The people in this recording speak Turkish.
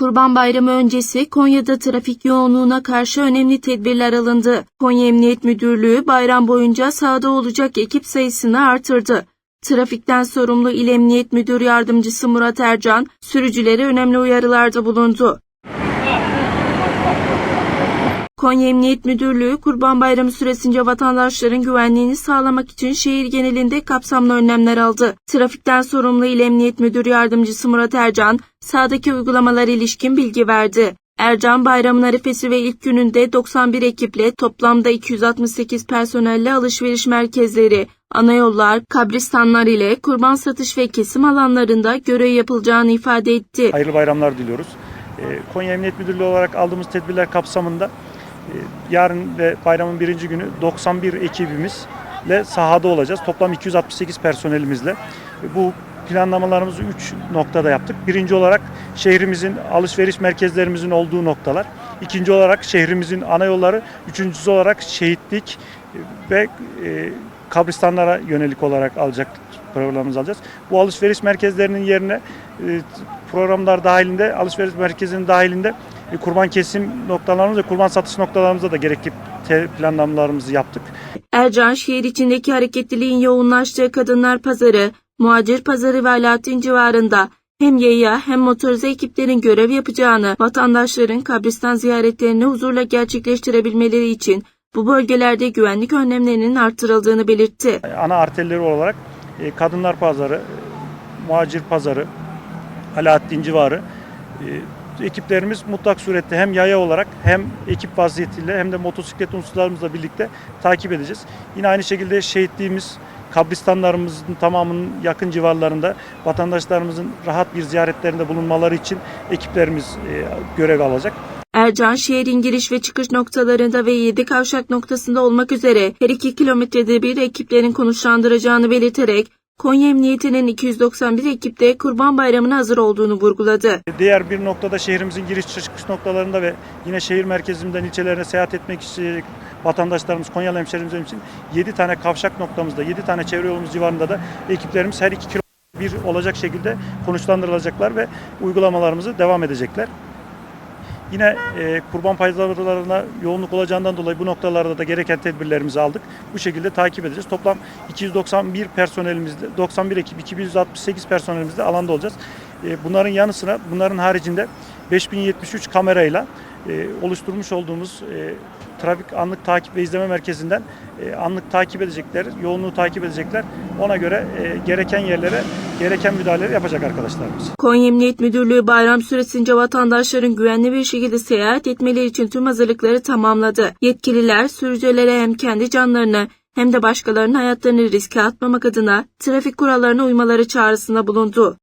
Kurban Bayramı öncesi Konya'da trafik yoğunluğuna karşı önemli tedbirler alındı. Konya Emniyet Müdürlüğü bayram boyunca sahada olacak ekip sayısını artırdı. Trafikten sorumlu İl Emniyet Müdür Yardımcısı Murat Ercan, sürücülere önemli uyarılarda bulundu. Konya Emniyet Müdürlüğü Kurban Bayramı süresince vatandaşların güvenliğini sağlamak için şehir genelinde kapsamlı önlemler aldı. Trafikten sorumlu İl Emniyet Müdür Yardımcısı Murat Ercan, sahadaki uygulamalara ilişkin bilgi verdi. Ercan bayramın arifesi ve ilk gününde 91 ekiple toplamda 268 personelle alışveriş merkezleri, ana yollar, kabristanlar ile kurban satış ve kesim alanlarında görev yapılacağını ifade etti. Hayırlı bayramlar diliyoruz. Ee, Konya Emniyet Müdürlüğü olarak aldığımız tedbirler kapsamında yarın ve bayramın birinci günü 91 ekibimizle sahada olacağız. Toplam 268 personelimizle. Bu planlamalarımızı 3 noktada yaptık. Birinci olarak şehrimizin alışveriş merkezlerimizin olduğu noktalar. İkinci olarak şehrimizin ana yolları. Üçüncüsü olarak şehitlik ve e, kabristanlara yönelik olarak alacak programımızı alacağız. Bu alışveriş merkezlerinin yerine e, programlar dahilinde, alışveriş merkezinin dahilinde e, kurban kesim noktalarımız ve kurban satış noktalarımızda da gerekli planlamalarımızı yaptık. Ercan şehir içindeki hareketliliğin yoğunlaştığı kadınlar pazarı, muhacir pazarı ve Alaaddin civarında hem yaya hem motorize ekiplerin görev yapacağını, vatandaşların kabristan ziyaretlerini huzurla gerçekleştirebilmeleri için bu bölgelerde güvenlik önlemlerinin artırıldığını belirtti. Ana arterleri olarak e, kadınlar pazarı, muhacir pazarı, Alaaddin civarı e, ekiplerimiz mutlak surette hem yaya olarak hem ekip vaziyetiyle hem de motosiklet unsurlarımızla birlikte takip edeceğiz. Yine aynı şekilde şehitliğimiz, kabristanlarımızın tamamının yakın civarlarında vatandaşlarımızın rahat bir ziyaretlerinde bulunmaları için ekiplerimiz e, görev alacak. Ercan şehrin giriş ve çıkış noktalarında ve 7 kavşak noktasında olmak üzere her 2 kilometrede bir ekiplerin konuşlandıracağını belirterek Konya Emniyeti'nin 291 ekipte Kurban Bayramı'na hazır olduğunu vurguladı. Diğer bir noktada şehrimizin giriş çıkış noktalarında ve yine şehir merkezinden ilçelerine seyahat etmek isteyecek vatandaşlarımız, Konyalı hemşehrilerimiz için 7 tane kavşak noktamızda, 7 tane çevre yolumuz civarında da ekiplerimiz her 2 kilometre bir olacak şekilde konuşlandırılacaklar ve uygulamalarımızı devam edecekler. Yine e, kurban paydalarına yoğunluk olacağından dolayı bu noktalarda da gereken tedbirlerimizi aldık. Bu şekilde takip edeceğiz. Toplam 291 personelimizle, 91 ekip, 268 personelimizle alanda olacağız. E, bunların yanı sıra, bunların haricinde 5073 kamerayla e, oluşturmuş olduğumuz e, trafik anlık takip ve izleme merkezinden e, anlık takip edecekler, yoğunluğu takip edecekler. Ona göre e, gereken yerlere gereken müdahaleleri yapacak arkadaşlarımız. Konya Emniyet Müdürlüğü bayram süresince vatandaşların güvenli bir şekilde seyahat etmeleri için tüm hazırlıkları tamamladı. Yetkililer sürücülere hem kendi canlarını hem de başkalarının hayatlarını riske atmamak adına trafik kurallarına uymaları çağrısında bulundu.